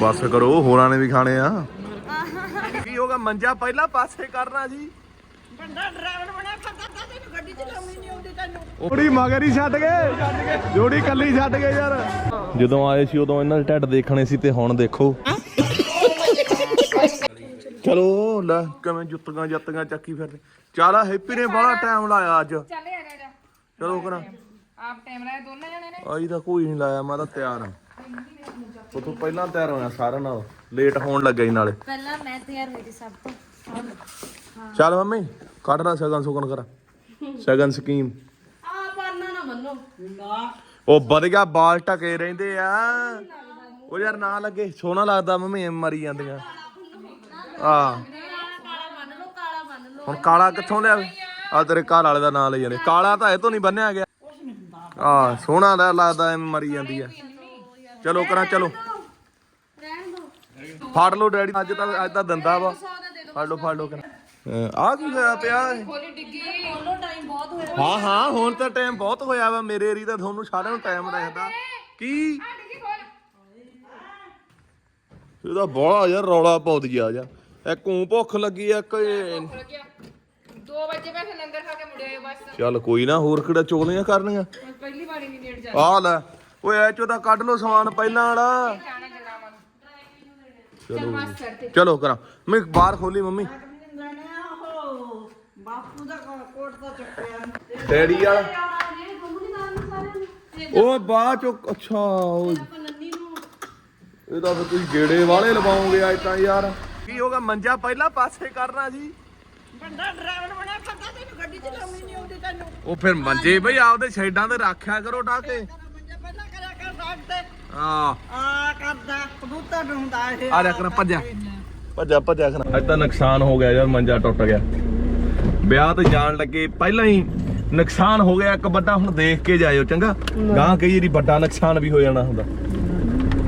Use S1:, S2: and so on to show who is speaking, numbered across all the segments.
S1: ਬਸ ਕਰੋ ਹੋਰਾਂ ਨੇ ਵੀ ਖਾਣੇ ਆ। ਕੀ ਹੋਗਾ ਮੰਜਾ ਪਹਿਲਾਂ ਪਾਸੇ ਕਰਨਾ ਜੀ।
S2: ਬੰਦਾ ਡਰਾਈਵਰ ਬਣਿਆ ਫਿਰਦਾ ਤਾਂ ਤੈਨੂੰ ਗੱਡੀ ਚਲਾਉਣੀ ਨਹੀਂ ਆਉਂਦੀ ਤੈਨੂੰ।
S1: ਜੋੜੀ ਮਗਰ ਹੀ ਛੱਡ ਗਏ ਜੋੜੀ ਕੱਲੀ ਛੱਡ ਗਏ ਯਾਰ। ਜਦੋਂ ਆਏ ਸੀ ਉਦੋਂ ਇਹਨਾਂ ਦੇ ਢੱਡ ਦੇਖਣੇ ਸੀ ਤੇ ਹੁਣ ਦੇਖੋ। ਚਲੋ ਲੈ ਕਿਵੇਂ ਜੁੱਤੀਆਂ ਜੱਤੀਆਂ ਚੱਕੀ ਫਿਰਦੇ। ਚਾਲਾ ਹੈਪੀ ਨੇ ਬੜਾ ਟਾਈਮ ਲਾਇਆ ਅੱਜ।
S3: ਚੱਲ ਆ ਜਾ ਜਾ
S1: ਚਲੋ ਕਰਾਂ।
S3: ਆਪ ਟਾਈਮ ਲਾਇਆ ਦੋਨੇ ਜਣੇ ਨੇ?
S1: ਆਈ ਤਾਂ ਕੋਈ ਨਹੀਂ ਲਾਇਆ ਮੈਂ ਤਾਂ ਤਿਆਰ ਹਾਂ। ਉਹ ਤੋਂ ਪਹਿਲਾਂ ਤਿਆਰ ਹੋਇਆ ਸਾਰਿਆਂ ਨਾਲ ਲੇਟ ਹੋਣ ਲੱਗਾ ਹੀ ਨਾਲੇ।
S4: ਪਹਿਲਾਂ ਮੈਂ ਤਿਆਰ ਹੋਈ ਸੀ ਸਭ ਤੋਂ।
S1: ਚੱਲ ਮੰਮੀ ਕੱਢ ਰਾ ਸਗਨ ਸੁਗਨ ਕਰ। ਸਗਨ ਸਕੀਮ।
S4: ਆ ਪਾਨਾ ਨਾ ਮੰਨੋ।
S1: ਉਹ ਵਧੀਆ ਬਾਲ ਟਕੇ ਰਹਿੰਦੇ ਆ। ਉਹ ਯਾਰ ਨਾ ਲੱਗੇ ਸੋਹਣਾ ਲੱਗਦਾ ਮੰਮੀ ਐਂ ਮਰੀ ਜਾਂਦੀਆਂ। ਆ
S4: ਕਾਲਾ ਮੰਨ ਲਓ ਕਾਲਾ ਮੰਨ ਲਓ
S1: ਹੁਣ ਕਾਲਾ ਕਿੱਥੋਂ ਲਿਆ? ਆ ਤੇਰੇ ਘਰ ਵਾਲੇ ਦਾ ਨਾਂ ਲਈ ਜਾਂਦੇ। ਕਾਲਾ ਤਾਂ ਇਹ ਤੋਂ ਨਹੀਂ ਬੰਨਿਆ ਗਿਆ। ਆ ਸੋਹਣਾ ਦਾ ਲੱਗਦਾ ਐ ਮਰੀ ਜਾਂਦੀ ਆ। ਚਲੋ ਕਰਾਂ, ਚਲੋ।
S4: ਰਹਿਣ ਦੋ
S1: ਫੜ ਲਓ ਡੈਡੀ, ਅੱਜ ਤਾਂ ਅੱਜ ਤਾਂ ਦੰਦਾ ਵਾ। ਫੜ ਲਓ ਫੜ ਲਓ ਕਰਾਂ। ਆ ਕੀ ਹੋਇਆ ਪਿਆ?
S3: ਖੋਲੀ ਡਿੱਗੀ
S4: ਉਹਨੂੰ ਟਾਈਮ ਬਹੁਤ ਹੋਇਆ
S1: ਹਾਂ ਹਾਂ, ਹੁਣ ਤਾਂ ਟਾਈਮ ਬਹੁਤ ਹੋਇਆ ਵਾ। ਮੇਰੇ ਏਰੀ ਤਾਂ ਤੁਹਾਨੂੰ ਸਾਰਿਆਂ ਨੂੰ ਟਾਈਮ ਦੇਖਦਾ ਕੀ? ਇਹਦਾ ਬੋਲਾ ਯਾਰ, ਰੌਲਾ ਪਾਉ ਗਿਆ ਜਾ ਇੱਕ ਊਂ ਭੁੱਖ ਲੱਗੀ ਆ, ਇੱਕ
S3: 2 ਵਜੇ ਬੈਠੇ ਲੰਗਰ ਖਾ ਕੇ ਮੁੜਿਆ ਬਸ
S1: ਚੱਲ ਕੋਈ ਨਾ, ਹੋਰ ਕਿਹੜਾ ਚੋਲੀਆਂ ਕਰਨੀਆਂ?
S3: ਹੁਣ ਪਹਿਲੀ ਵਾਰੀ ਨਹੀਂ ਨੇੜ ਜਾ
S1: ਆ ਲੈ। ਓਏ ਐ ਚੋਂ ਤਾਂ ਕੱਢ ਲਓ ਸਮਾਨ ਪਹਿਲਾਂ ਵਾਲਾ। ਚਲੋ
S3: ਤੇ।
S1: ਚਲੋ ਕਰਾਂ। ਮੈਂ ਬਾਹਰ ਖੋਲੀ ਮੰਮੀ।
S2: ਉਹ ਬਾਪੂ ਦਾ ਕੋ- ਕੋਟ ਤਾਂ ਚੱਕਿਆ
S1: ਡੈਡੀ ਵਾਲਾ।
S4: ਤੇ
S1: ਬਾਅਦ ਚੋਂ ਅੱਛਾ ਉਹ
S4: ਆਪਾਂ ਨੰਨੀ ਨੂੰ
S1: ਇਹਦਾ ਫਿਰ ਤੁਸੀਂ ਗੇੜੇ ਵਾਲੇ ਲਵਾਓਗੇ ਅੱਜ ਤਾਂ ਯਾਰ। ਕੀ ਹੋਗਾ ਮੰਜਾ ਪਹਿਲਾਂ ਪਾਸੇ ਕਰਨਾ ਜੀ
S2: ਬੰਦਾ ਡਰਾਈਵਰ ਬਣਿਆ ਫਿਰਦਾ ਤੈਨੂੰ ਗੱਡੀ ਚਲਾਉਣੀ ਨਹੀਂ ਆਉਂਦੀ ਤੈਨੂੰ।
S1: ਉਹ ਫਿਰ ਮੰਜੇ ਬਈ ਆਪਦੇ ਸਾਈਡਾਂ ਤੇ ਰੱਖਿਆ ਕਰੋ ਟਾਕੇ
S2: ਤੇਰਾ ਮੰਜਾ ਪਹਿਲਾਂ ਕਰਿਆ ਕਰ ਸਾਈਡ ਤੇ
S1: ਆ
S2: ਆ ਕਰਦਾ ਕਬੂਤਰ ਢੂੰਦਾ ਇਹ।
S1: ਆ ਜਾ ਕਰ ਭੱਜਾ ਭੱਜਾ ਭੱਜਾ ਕਰ। ਅੱਜ ਤਾਂ ਨੁਕਸਾਨ ਹੋ ਗਿਆ ਯਾਰ ਮੰਜਾ ਟੁੱਟ ਗਿਆ। ਵਿਆਹ ਤੇ ਜਾਣ ਲੱਗੇ ਪਹਿਲਾਂ ਹੀ ਨੁਕਸਾਨ ਹੋ ਗਿਆ ਇੱਕ ਵੱਡਾ ਹੁਣ ਦੇਖ ਕੇ ਜਾਇਓ ਚੰਗਾ? ਗਾਂ ਕਈ ਵਾਰੀ ਵੱਡਾ ਨੁਕਸਾਨ ਵੀ ਹੋ ਜਾਣਾ ਹੁੰਦਾ।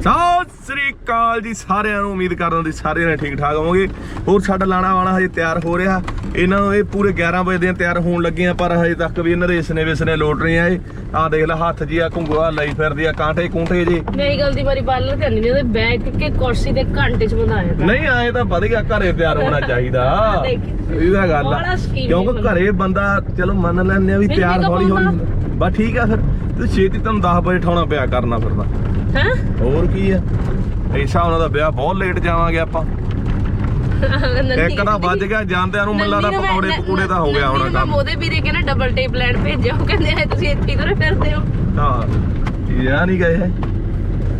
S1: ਸਤਿ ਸ੍ਰੀ ਅਕਾਲ ਜੀ ਸਾਰਿਆਂ ਨੂੰ ਉਮੀਦ ਕਰਦਾ ਦੀ ਸਾਰੇ ਨੇ ਠੀਕ ਠਾਕ ਹੋਵੋਗੇ। ਹੋਰ ਸਾਡਾ ਲਾਣਾ ਵਾਣਾ ਹਜੇ ਤਿਆਰ ਹੋ ਰਿਹਾ। ਇਹਨਾਂ ਨੂੰ ਇਹ ਪੂਰੇ 11 ਵਜੇ ਦੇ ਤਿਆਰ ਹੋਣ ਲੱਗੇ ਆ ਪਰ ਹਜੇ ਤੱਕ ਵੀ ਇਹਨਾਂ ਦੇ ਇਸਨੇ ਵਿਸਨੇ ਲੋਟ ਰਹੇ ਆ ਇਹ ਆ ਦੇਖ ਲੈ ਹੱਥ ਜੀ ਆ ਘੁੰਗੂਆ ਲਈ ਫਿਰਦੀ ਆ ਕਾਂਟੇ ਕੁੰਟੇ ਜੀ।
S4: ਮੇਰੀ ਗਲਤੀ ਵਾਰੀ ਬਾਲਰ ਤੇ ਨਹੀਂ ਉਹਦੇ ਬੈਗ ਕੇ ਕੁਰਸੀ ਤੇ ਘੰਟੇ ਚ ਬਣਾਇਆ
S1: ਨਹੀਂ ਆਏ ਤਾਂ ਵਧੀਆ ਘਰੇ ਤਿਆਰ ਹੋਣਾ ਚਾਹੀਦਾ। ਇਹਦਾ ਗੱਲ ਆ। ਕਿਉਂਕਿ। ਘਰੇ ਬੰਦਾ ਚਲੋ ਮੰਨ ਲੈਂਦੇ ਆ ਵੀ
S4: ਫਿਰ
S1: ਤਿਆਰ ਹੌਲੀ ਹੌਲੀ ਬਸ ਠੀਕ ਆ ਫਿਰ। ਤੇ ਛੇਤੀ ਤੁਹਾਨੂੰ 10 ਵਜੇ ਠਾਉਣਾ ਪਿਆ ਕਰਨਾ ਫਿਰਦਾ।
S4: ਹੈ?
S1: ਹੋਰ ਕੀ ਆ? ਐਸਾ ਉਹਨਾਂ ਦਾ ਵਿਆਹ ਬਹੁਤ ਲੇਟ ਜਾਵਾਂਗੇ ਆਪਾਂ। ਇੱਕ ਤਾਂ ਵੱਜ ਗਿਆ ਜਾਂਦਿਆਂ ਨੂੰ ਮੱਲਾ ਦਾ ਪਕੌੜੇ ਪਕੂੜੇ ਤਾਂ ਹੋ ਗਿਆ ਹੋਣਾ ਕੰਮ।
S4: ਉਹਦੇ ਵੀਰੇ ਕਹਿੰਦੇ ਡਬਲ ਟੇਪ ਲੈਣ ਭੇਜਿਆ। ਉਹ ਕਹਿੰਦੇ ਆ ਤੁਸੀਂ ਇੱਥੇ ਹੀ ਤੁਰੇ ਫਿਰਦੇ ਹੋ?
S1: ਹਾਂ ਇਹ ਨਹੀਂ ਗਏ ਹੈ।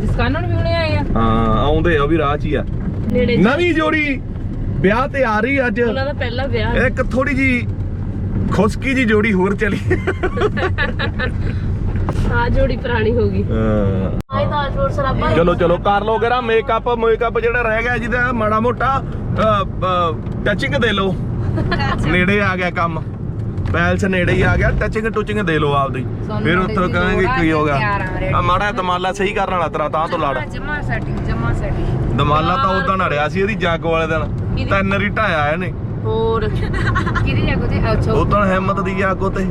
S3: ਜਿਸ ਕਾਰਨ ਵੀ ਹੁਣੇ ਆਏ ਆ।
S1: ਹਾਂ ਆਉਂਦੇ ਆ ਵੀ ਰਾਹ 'ਚ ਹੀ ਆ। ਨਵੀਂ ਜੋੜੀ ਵਿਆਹ ਤੇ ਆ ਰਹੀ ਅੱਜ।
S4: ਉਹਨਾਂ ਦਾ ਪਹਿਲਾ ਵਿਆਹ।
S1: ਇੱਕ ਥੋੜੀ ਜੀ ਖੁਸਕੀ ਜੀ ਜੋੜੀ ਹੋਰ ਚਲੀ।
S4: ਆ ਜੋੜੀ ਪੁਰਾਣੀ ਹੋ ਗਈ।
S1: ਹਾਂ।
S4: ਸਰਾਬਾ
S1: ਚਲੋ ਚਲੋ ਕਰ ਲੋ ਗਰਾ ਮੇਕਅਪ ਮੇਕਅਪ ਜਿਹੜਾ ਰਹਿ ਗਿਆ ਜਿਹਦਾ ਮਾੜਾ ਮੋਟਾ ਟੱਚਿੰਗ ਦੇ ਲਓ। ਨੇੜੇ ਆ ਗਿਆ ਕੰਮ। ਪੈਲਸ ਨੇੜੇ ਹੀ ਆ ਗਿਆ ਟੱਚਿੰਗ ਟੁਚਿੰਗ ਦੇ ਲਓ ਆਪਦੀ। ਫਿਰ ਉੱਥੋਂ ਕਹਾਂਗੇ ਕੀ ਹੋ ਗਿਆ।
S3: ਤਿਆਰ ਆ
S1: ਮਾੜਾ ਦਮਾਲਾ ਸਹੀ ਕਰਨ ਵਾਲਾ ਤੇਰਾ ਤਾਂ ਤੋਂ ਲੜ।
S3: ਜਮਾ ਸੈਟਿੰਗ ਜਮਾ ਸੈਟਿੰਗ।
S1: ਦਮਾਲਾ ਤਾਂ ਉਦਾਂ ਨੜਿਆ ਸੀ ਇਹਦੀ ਜੱਗ ਵਾਲੇ ਦਿਨ। ਤਿੰਨ ਰੀ ਢਾਇਆ ਇਹਨੇ।
S4: ਹੋਰ।
S3: ਕਿਹਦੀ ਜਾਗੋ ਤੇ ਅੱਛਾ
S1: ਉਦੋਂ ਹਿੰਮਤ ਦੀ ਜਾਗੋ ਤੇ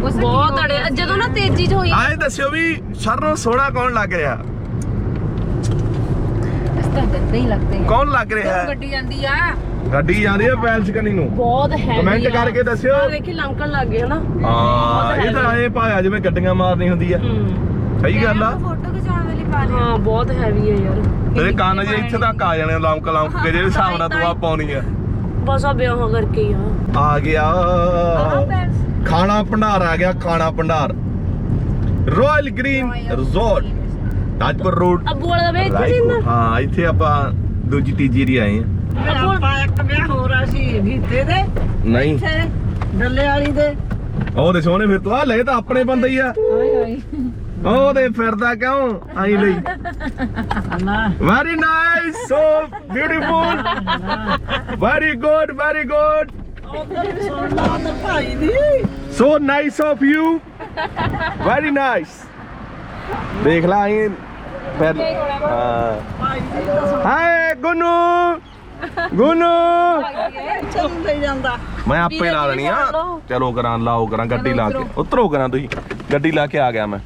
S4: ਬਹੁਤ ਅੜੇ ਜਦੋਂ ਨਾ ਤੇਜ਼ੀ ਚ ਹੋਈ
S1: ਆਏ ਦੱਸਿਓ ਵੀ ਸਰ ਨੂੰ ਸੋਹਣਾ ਕੌਣ ਲੱਗ ਰਿਹਾ?
S3: ਇਸ ਤਾਂ ਗੰਦੇ ਹੀ ਲੱਗਦੇ ਆ।
S1: ਕੌਣ ਲੱਗ ਰਿਹਾ? ਹੈ?
S3: ਗੱਡੀ ਜਾਂਦੀ ਆ।
S1: ਗੱਡੀ ਜਾਂਦੀ ਹੈ ਪੈਲਸ ਕਨੀ ਨੂੰ।
S4: ਬਹੁਤ ਹੈ
S1: ਕਮੈਂਟ ਕਰਕੇ ਦੱਸਿਓ।
S4: ਆ ਵੇਖੀ ਲੰਕਣ ਲੱਗ ਗਏ ਹਨਾ।
S1: ਹਾਂ ਇਹ ਤਾਂ ਐ ਪਾਇਆ ਜਿਵੇਂ ਗੱਡੀਆਂ ਮਾਰਨੀ ਹੁੰਦੀ ਆ।
S4: ਹੂੰ।
S1: ਸਹੀ ਗੱਲ ਆ।
S3: ਫੋਟੋ ਖਿਚਾਉਣ ਵਾਲੀ ਪਾ
S4: ਹਾਂ ਬਹੁਤ ਹੈਵੀ ਹੈ ਯਾਰ।
S1: ਤੇਰੇ ਕੰਨ ਜੇ ਇੱਥੇ ਤੱਕ ਆ ਜਾਣੇ ਲੰਕ ਲੰਕ ਕੇ ਜਿਹੜੇ ਹਿਸਾਬ ਨਾਲ ਤੂੰ ਆ ਪਾਉਣੀ ਆ।
S4: ਬਸ ਆ ਵਿਆਹ ਕਰਕੇ ਹੀ ਆ।
S1: ਆ ਗਿਆ। ਖਾਣਾ ਭੰਡਾਰ ਆ ਗਿਆ ਖਾਣਾ ਭੰਡਾਰ। Royal green resort Tajpur road
S4: ਅੱਬੂ ਵਾਲਾ ਵੇਚ।
S1: ਹਾਂ ਇੱਥੇ ਆਪਾਂ ਦੂਜੀ ਤੀਜੀ ਰੀ ਆਏ ਆ
S2: ਆਪਾਂ ਇੱਕ ਵਿਆਹ ਹੋ ਰਿਹਾ ਸੀ ਗੀਤੇ ਦੇ।
S1: ਨਹੀਂ।
S2: ਇੱਥੇ ਡੱਲੇ ਵਾਲੀ ਦੇ।
S1: ਉਹ ਦੇ ਸੋਹਣੇ ਫਿਰ ਤੂੰ ਆ ਲੈ ਤਾਂ ਆਪਣੇ ਬੰਦੇ ਹੀ ਆ। ਉਹ ਦੇ ਫਿਰਦਾ ਕਿਉਂ? ਆਈ ਲਈ। Very nice so beautiful very good very good so nice of you very nice ਦੇਖ ਲਾ ਆਈ ਫਿਰ ਹਾਂ ਹਾਏ ਗੁਨੂ ਗੁਨੂ ਮੈਂ ਆਪੇ ਲਾ ਦੇਣੀ ਆ ਚਲੋ ਕਰਾਂ ਲਾਓ ਕਰਾਂ ਗੱਡੀ ਲਾ ਕੇ ਉਤਰੋ ਕਰਾਂ ਤੁਸੀਂ ਗੱਡੀ ਲਾ ਕੇ ਆ ਗਿਆ ਮੈਂ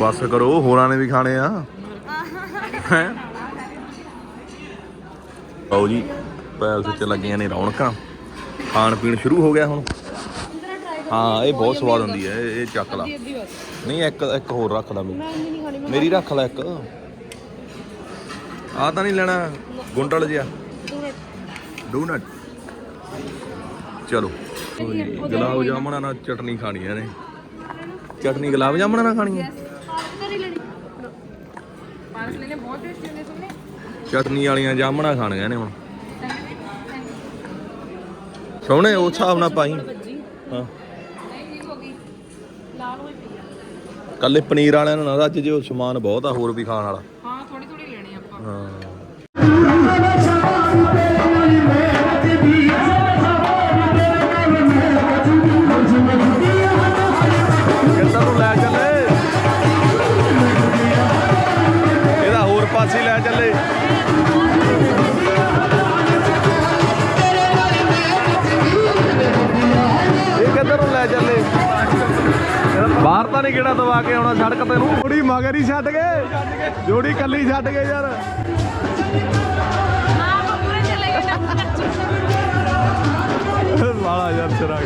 S1: ਬਸ ਕਰੋ, ਹੋਰਾਂ ਨੇ ਵੀ ਖਾਣੇ ਆ। ਹੈ? ਆਓ ਜੀ ਪੈਲਸ ਚ ਲੱਗੀਆਂ ਨੇ ਰੌਣਕਾਂ। ਖਾਣ ਪੀਣ ਸ਼ੁਰੂ ਹੋ ਗਿਆ ਹੁਣ। ਹਾਂ, ਇਹ ਬਹੁਤ ਸਵਾਦ ਹੁੰਦੀ ਹੈ, ਇਹ ਚੱਕ ਲਾ। ਨਹੀਂ, ਇੱਕ ਇੱਕ ਹੋਰ ਰੱਖ ਲਾ ਮੇਰੀ ਮੇਰੀ ਰੱਖ ਲਾ ਇੱਕ। ਆ ਤਾਂ ਨਹੀਂ ਲੈਣਾ, ਗੁੰਡਲ ਜਿਹਾ। ਡੋਨਟ ਚਲੋ। ਗੁਲਾਬ ਜਾਮਣਾ ਨਾਲ ਚਟਨੀ ਖਾਣੀ ਹੈ ਨੇ ਚਟਨੀ ਗੁਲਾਬ ਜਾਮਣਾ ਨਾਲ ਖਾਣੀ ਹੈ ਚਟਨੀ ਵਾਲੀਆਂ ਜਾਮਣਾ ਖਾਣੀਆਂ ਨੇ ਹੁਣ। ਸੋਹਣੇ ਉਹ ਹਿਸਾਬ ਨਾਲ ਪਾਈ। ਹਾਂ।
S3: ਨਹੀਂ ਠੀਕ ਹੋ ਗਈ।
S4: ਲਾਲ ਹੋਈ ਪਈ ਆ।
S1: ਕੱਲੇ ਪਨੀਰ ਵਾਲਿਆਂ ਨੂੰ ਨਾ ਅੱਜ ਜੋ ਸਮਾਨ ਬਹੁਤ ਆ ਹੋਰ ਵੀ ਖਾਣ ਵਾਲਾ।
S3: ਹਾਂ ਥੋੜੀ ਥੋੜੀ ਲੈਣੀ ਆਪਾਂ।
S1: ਹਾਂ। ਬਾਹਰ ਨਹੀਂ ਕਿਹੜਾ ਦਵਾ ਕੇ ਆਉਣਾ ਸੜਕ ਤੇ ਨੂੰ? ਜੋੜੀ ਮਗਰ ਹੀ ਛੱਡ ਗਏ। ਜੋੜੀ ਕੱਲੀ ਛੱਡ ਗਏ ਯਾਰ। ਵਾਲਾ ਯਾਰ ਤੇਰਾ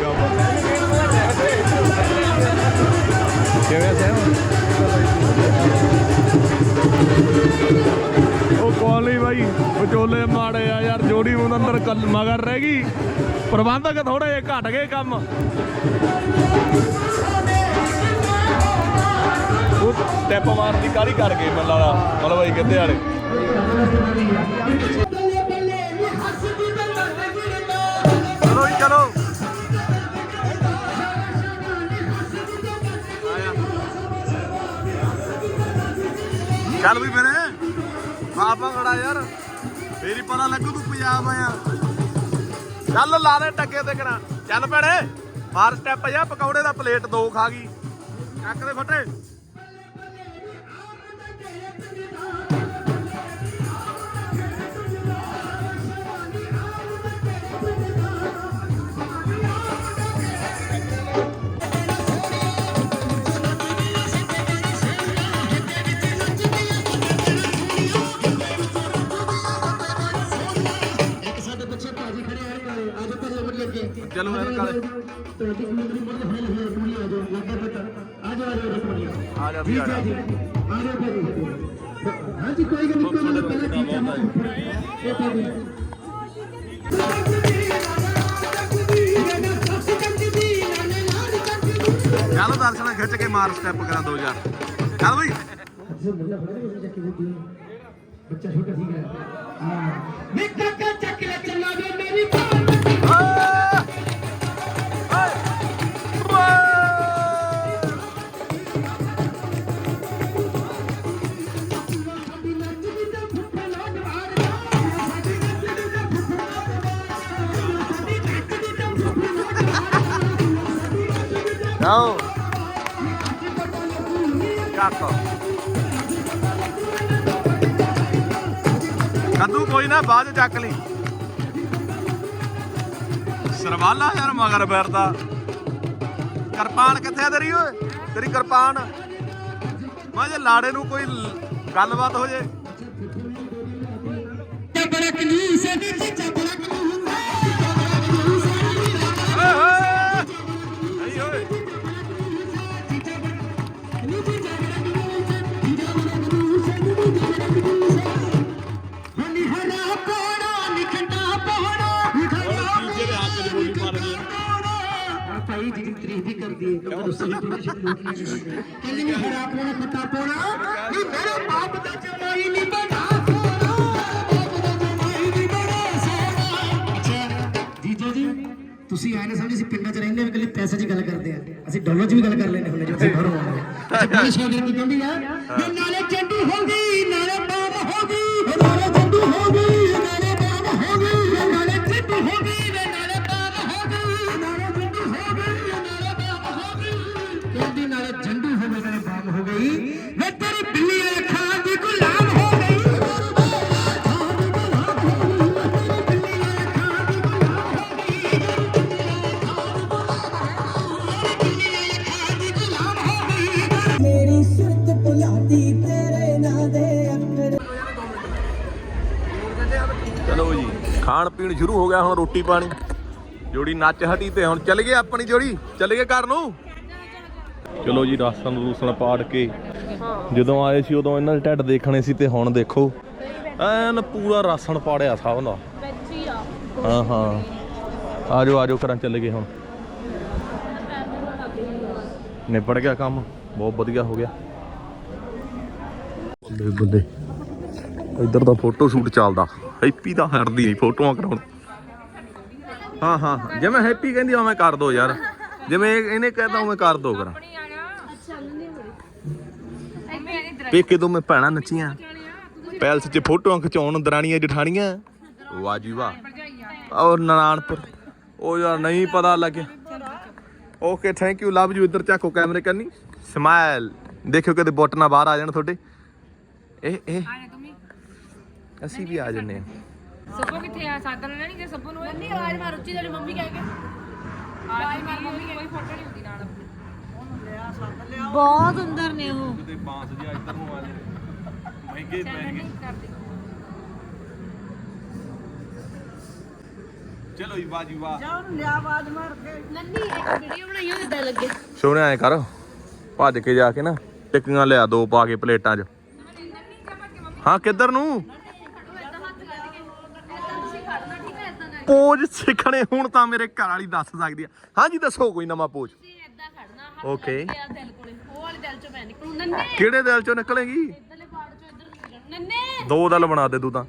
S1: ਕਿਵੇਂ ਸਹਿਮ ਉਹ ਕੋਲੀ ਬਾਈ, ਵਿਚੋਲੇ ਮਾੜੇ ਆ ਯਾਰ, ਜੋੜੀ ਉਹ ਅੰਦਰ ਮਗਰ ਰਹਿ ਗਈ। ਪ੍ਰਬੰਧਕ ਥੋੜੇ ਜਿਹੇ ਘਟ ਗਏ ਕੰਮ। ਉਹ ਟੈਪ ਮਾਰਨ ਦੀ ਕਾਲੀ ਕਰ ਗਏ ਮੈਨੂੰ ਲੱਗਦਾ ਮਤਲਬ ਬਾਈ ਕਿੱਥੇ ਵਾਲੇ। ਚੱਲ ਵੀ ਮੇਰੇ ਬਾਪਾ ਖੜਾ ਯਾਰ। ਫੇਰ ਪਤਾ ਲੱਗੂ ਤੂੰ ਪੰਜਾਬ ਆਇਆ। ਚੱਲ ਲਾ ਲੈ ਟੱਕੇ ਤੇ ਕਰਾਂ। ਚੱਲ ਭੈਣੇ ਮਾਰ ਸਟੈਪ ਜਾ ਪਕੌੜੇ ਦਾ ਪਲੇਟ ਦੋ ਖਾ ਗਈ। ਚੱਕ ਦੇ ਫਟੇ। ਚਲੋ ਮੈਂ ਆ ਜਾ ਵੀ, ਆ ਜਾ।
S5: ਹਾਂਜੀ ਕੋਈ ਗੱਲ ਨਹੀਂ ਕੋਈ ਗੱਲ ਪਹਿਲਾਂ ਠੀਕ ਹੈ
S1: ਚੱਲ ਦਰਸ਼ਨ ਖਿੱਚ ਕੇ ਮਾਰ ਸਟੈਪ ਕਰਾਂ ਦੋ ਯਾਰ ਚੱਲ ਬਈ।
S5: ਬੱਚਾ ਛੋਟਾ ਸੀਗਾ। ਹਾਂ। ਮੈਂ ਕਾਕਾ ਚੱਕ ਲੈ ਚੱਲਾ ਵੇ ਮੇਰੀ ਮਾਂ
S1: ਜਾਓ। ਕਾਕੋ। ਕੱਦੂ ਕੋਈ ਨਾ, ਬਾਅਦ ਚੱਕ ਲਈ। ਸਰਵਾਲਾ ਯਾਰ ਮਗਰ ਬੈਰਦਾ ਕਿਰਪਾਨ ਕਿੱਥੇ ਆ ਤੇਰੀ, ਓਏ? ਤੇਰੀ ਕਿਰਪਾਨ। ਮੈਂ ਜੇ ਲਾੜੇ ਨੂੰ ਕੋਈ ਗੱਲਬਾਤ ਹੋ ਜੇ।
S5: ਬੜਾ ਕਨੂਸ ਹੈ ਬੱਚਾ ਬੜਾ ਕਨੂਸ ਭਾਈ ਜੀ ਤਰੀਫ ਵੀ ਕਰਦੀ ਹੈ ਕਿਉਂਕਿ ਉਸੇ ਦੀ ਟੈਨਸ਼ਨ ਲੋਕ ਨਹੀਂ ਕਰਦੇ ਕਹਿੰਦੇ ਵੀ ਹਰਾ ਪੋਣਾ ਖੱਟਾ ਪੋਣਾ ਵੀ ਮੇਰੇ ਬਾਪ ਦਾ ਜਮਾਈ ਨਹੀਂ ਬਣਾ ਜੀਜਾ ਜੀ ਤੁਸੀਂ ਆਏ ਨਾ ਸਮਝੇ ਅਸੀਂ ਪਿੰਡਾਂ 'ਚ ਰਹਿੰਦੇ ਹਾਂ ਇਕੱਲੇ ਪੈਸੇ 'ਚ ਗੱਲ ਕਰਦੇ ਆ। ਅਸੀਂ ਡਾਲਰ 'ਚ ਵੀ ਗੱਲ ਕਰ ਲੈਂਦੇ ਹੁੰਦੇ ਜਦੋਂ ਬਾਹਰੋਂ ਆਉਂਦੇ ਅੱਛਾ ਬੜੀ ਸ਼ੌਕੀਨ ਕੀ ਕਹਿੰਦੀ ਆ ਵੀ ਨਾਲੇ ਚੰਡੀ ਹੋ ਗਈ ਨਾਲੇ ਬਾਮ ਹੋ
S1: ਖਾਣ ਪੀਣ ਸ਼ੁਰੂ ਹੋ ਗਿਆ ਹੁਣ ਰੋਟੀ ਪਾਣੀ। ਜੋੜੀ ਨੱਚ ਹਟੀ ਤੇ ਹੁਣ ਚੱਲ ਗਏ ਆਪਣੀ ਜੋੜੀ। ਚੱਲ ਗਏ ਘਰ ਨੂੰ। ਚਲੋ ਜੀ, ਰਾਸਨ ਰੂਸਨ ਪਾੜ ਕੇ ਜਦੋਂ ਆਏ ਸੀ ਉਦੋਂ ਇਹਨਾਂ ਦੇ ਢੱਡ ਦੇਖਣੇ ਸੀ ਤੇ ਹੁਣ ਦੇਖੋ। ਐਨ ਪੂਰਾ ਰਾਸਨ ਪਾੜਿਆ ਸਭ ਦਾ। ਹਾਂ ਹਾਂ। ਆਜੋ ਆਜੋ ਕਰਾਂ ਚੱਲ ਗਏ ਹੁਣ। ਨਿਬੜ ਗਿਆ ਕੰਮ। ਬਹੁਤ ਵਧੀਆ ਹੋ ਗਿਆ। ਬੱਲੇ ਬੱਲੇ ਇੱਧਰ ਦਾ ਫੋਟੋ ਸ਼ੂਟ ਚੱਲਦਾ। ਹੈਪੀ ਦਾ ਹਟਦੀ ਨਹੀਂ, ਫੋਟੋਆਂ ਕਰਾਉਣ। ਹਾਂ ਹਾਂ ਜਿਵੇਂ ਹੈਪੀ ਕਹਿੰਦੀ ਉਵੇਂ ਕਰ ਦੋ ਯਾਰ। ਜਿਵੇਂ ਇਹ- ਇਹਨੇ ਕਹਿਤਾ ਉਵੇਂ ਕਰ ਦੋ ਕਰਾਂ ਪੇਕੇ ਤੋਂ ਮੈਂ ਭੈਣਾਂ ਨੱਚੀਆਂ। ਪੈਲਸ 'ਚ ਫੋਟੋਆਂ ਖਿਚਾਉਣ, ਦਰਾਣੀਆਂ, ਜਠਾਣੀਆਂ। ਵਾਹ ਜੀ ਵਾਹ। ਔਰ ਨਾਨਪੁਰ। ਉਹ ਯਾਰ ਨਹੀਂ ਪਤਾ ਲੱਗਿਆ। Okay thank you love you ਇੱਧਰ ਚੱਕੋ ਕੈਮਰੇ ਕਰਨੀ ਸਮਾਈਲ ਦੇਖਿਓ ਕਦੇ ਬੁੱਟ ਨਾ ਬਾਹਰ ਆ ਜਾਣ ਤੁਹਾਡੇ। ਇਹ ਇਹ ਅਸੀਂ ਵੀ ਆ ਜੰਨੇ ਆ
S3: ਸੱਬੋ ਕਿੱਥੇ ਆ? ਸਾਧਨ ਲੈਣੀ ਕਿ ਸੱਬੋ ਨੂੰ ਨਹੀਂ ਆਵਾਜ਼ ਮਾਰ ਉੱਚੀ ਤੇਰੀ ਮੰਮੀ ਕਹਿ ਕੇ। ਆਵਾਜ਼ ਮਾਰ ਮੰਮੀ ਕੋਈ ਫੋਟੋ ਨਹੀਂ ਹੁੰਦੀ ਨਾਲ।
S2: ਬਹੁਤ ਅੰਦਰ ਨੇ ਉਹ।
S1: ਕਿਤੇ ਬਾਂਸ ਜਿਹਾ ਇੱਧਰ ਨੂੰ ਆ ਜਾਏ ਮਹਿੰਗੇ ਮਹਿੰਗੇ। ਚਲੋ ਜੀ ਬਾਜੀ ਵਾਹ।
S2: ਜਾ ਉਹਨੂੰ ਲਿਆ ਆਵਾਜ਼ ਮਾਰ ਕੇ।
S4: ਨੰਨੀ ਇੱਕ ਵੀਡੀਓ ਬਣਾਈ ਉਹਦੇ ਦਿਲ ਲੱਗੇ।
S1: ਸੋਹਣੇ ਐ ਕਰ। ਭੱਜ ਕੇ ਜਾ ਕੇ ਨਾ ਟਿੱਕੀਆਂ ਲਿਆ ਦੋ ਪਾ ਕੇ ਪਲੇਟਾਂ 'ਚ। ਹਾਂ ਕਿੱਧਰ ਨੂੰ? ਪੋਜ ਸਿੱਖਣੇ ਹੁਣ ਤਾਂ ਮੇਰੇ ਘਰ ਵਾਲੀ ਦੱਸ ਸਕਦੀ ਆ। ਹਾਂਜੀ ਦੱਸੋ ਕੋਈ ਨਵਾਂ ਪੋਜ।
S4: ਏਦਾਂ ਖੜਨਾ
S1: ਓਕੇ
S4: ਯਾਰ ਦਿਲ ਕੋਲੇ। ਉਹ ਵਾਲੇ ਦਿਲ ਚੋਂ ਮੈਂ ਨਿਕਲੂ। ਨੰਨੇ!
S1: ਕਿਹੜੇ ਦਿਲ ਚੋਂ ਨਿਕਲੇਗੀ?
S4: ਇਧਰਲੇ ਪਾੜ ਚੋਂ ਇੱਧਰ ਨੂੰ। ਨੰਨੇ!
S1: ਦੋ ਦਿਲ ਬਣਾ ਦੇ ਤੂੰ ਤਾਂ।